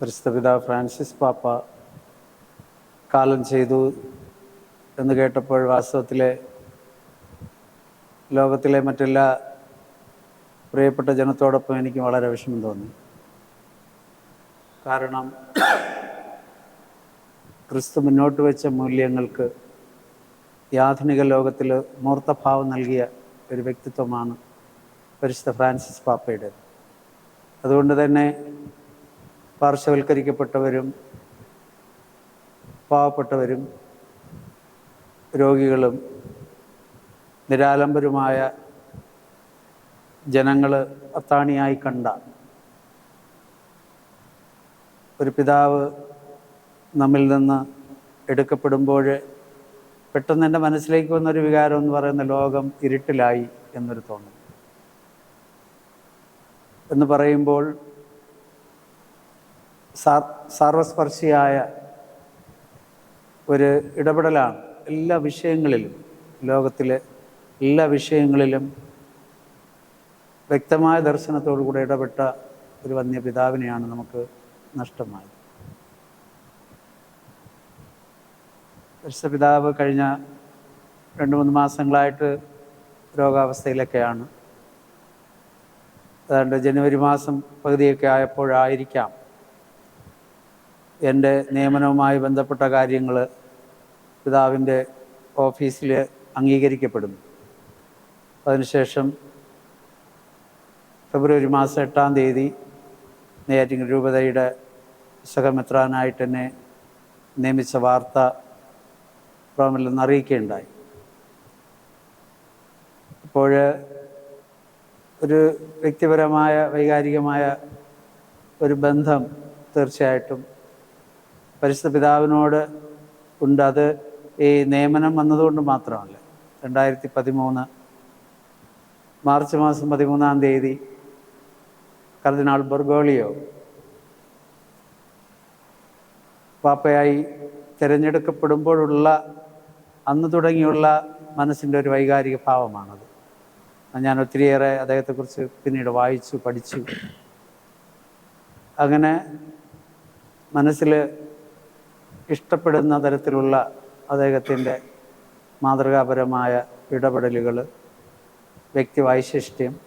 പരിശുദ്ധ ഫ്രാൻസിസ് പാപ്പ കാലം ചെയ്തു എന്ന് കേട്ടപ്പോൾ വാസ്തവത്തിലെ ലോകത്തിലെ മറ്റെല്ലാ പ്രിയപ്പെട്ട ജനത്തോടൊപ്പം എനിക്ക് വളരെ വിഷമം തോന്നി. കാരണം ക്രിസ്തു മുന്നോട്ട് വെച്ച മൂല്യങ്ങൾക്ക് ഈ ആധുനിക ലോകത്തിൽ മൂർത്തഭാവം നൽകിയ ഒരു വ്യക്തിത്വമാണ് പരിശുദ്ധ ഫ്രാൻസിസ് പാപ്പയുടെ അതുകൊണ്ട് തന്നെ പാർശ്വവൽക്കരിക്കപ്പെട്ടവരും പാവപ്പെട്ടവരും രോഗികളും നിരാലംബരുമായ ജനങ്ങൾ അത്താണിയായി കണ്ട ഒരു പിതാവ് നമ്മിൽ നിന്ന് എടുക്കപ്പെടുമ്പോൾ പെട്ടെന്ന് എന്റെ മനസ്സിലേക്ക് വന്നൊരു വികാരം എന്ന് പറയുന്ന ലോകം ഇരുട്ടിലായി എന്നൊരു തോന്നൽ. എന്ന് പറയുമ്പോൾ സാർവസ്പർശിയായ ഒരു ഇടപെടലാണ്. എല്ലാ വിഷയങ്ങളിലും ലോകത്തിലെ എല്ലാ വിഷയങ്ങളിലും വ്യക്തമായ ദർശനത്തോടു കൂടെ ഇടപെട്ട ഒരു വന്യ പിതാവിനെയാണ് നമുക്ക് നഷ്ടമായത്. പരിശുദ്ധ പിതാവ് കഴിഞ്ഞ രണ്ട് മൂന്ന് മാസങ്ങളായിട്ട് രോഗാവസ്ഥയിലൊക്കെയാണ്. ഏതാണ്ട് ജനുവരി മാസം പകുതിയൊക്കെ ആയപ്പോഴായിരിക്കാം എന്റെ നിയമനവുമായി ബന്ധപ്പെട്ട കാര്യങ്ങൾ പിതാവിന്റെ ഓഫീസിൽ അംഗീകരിക്കപ്പെടുന്നു. അതിനുശേഷം ഫെബ്രുവരി മാസം എട്ടാം തീയതി നെയ്യാറ്റിങ്ങൽ രൂപതയുടെ സഹമെത്രാനായിട്ട് എന്നെ നിയമിച്ച വാർത്ത റോമിൽ നിന്ന് അറിയിക്കുകയുണ്ടായി. അപ്പോൾ ഒരു വ്യക്തിപരമായ വൈകാരികമായ ഒരു ബന്ധം തീർച്ചയായിട്ടും പരിശുദ്ധ പിതാവിനോട് ഉണ്ട്. അത് ഈ നിയമനം വന്നതുകൊണ്ട് മാത്രമല്ല. രണ്ടായിരത്തി പതിമൂന്ന് മാർച്ച് മാസം പതിമൂന്നാം തീയതി കർദിനാൾ ബർഗോളിയോ പാപ്പയായി തിരഞ്ഞെടുക്കപ്പെടുമ്പോഴുള്ള അന്ന് തുടങ്ങിയുള്ള മനസ്സിന്റെ ഒരു വൈകാരിക ഭാവമാണത്. ഞാൻ ഒത്തിരിയേറെ അദ്ദേഹത്തെക്കുറിച്ച് പിന്നീട് വായിച്ചു പഠിച്ചു. അങ്ങനെ മനസ്സിൽ ഇഷ്ടപ്പെടുന്ന തരത്തിലുള്ള അദ്ദേഹത്തിന്റെ മാതൃകാപരമായ ഇടപെടലുകൾ വ്യക്തിവൈശിഷ്ട്യം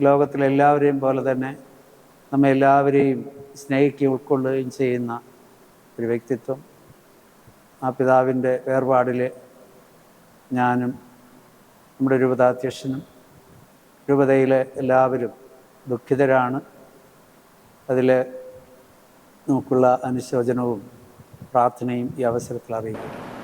ലോകത്തിലെല്ലാവരെയും പോലെ തന്നെ നമ്മെ എല്ലാവരെയും സ്നേഹിക്കുകയും ഉൾക്കൊള്ളുകയും ചെയ്യുന്ന ഒരു വ്യക്തിത്വം. ആ പിതാവിന്റെ വേർപാടിൽ ഞാനും നമ്മുടെ രൂപതാധ്യക്ഷനും രൂപതയിലെ എല്ലാവരും ദുഃഖിതരാണ്. അതിൽ നമുക്കുള്ള അനുശോചനവും പ്രാർത്ഥനയും ഈ അവസരത്തിൽ അറിയിക്കുന്നു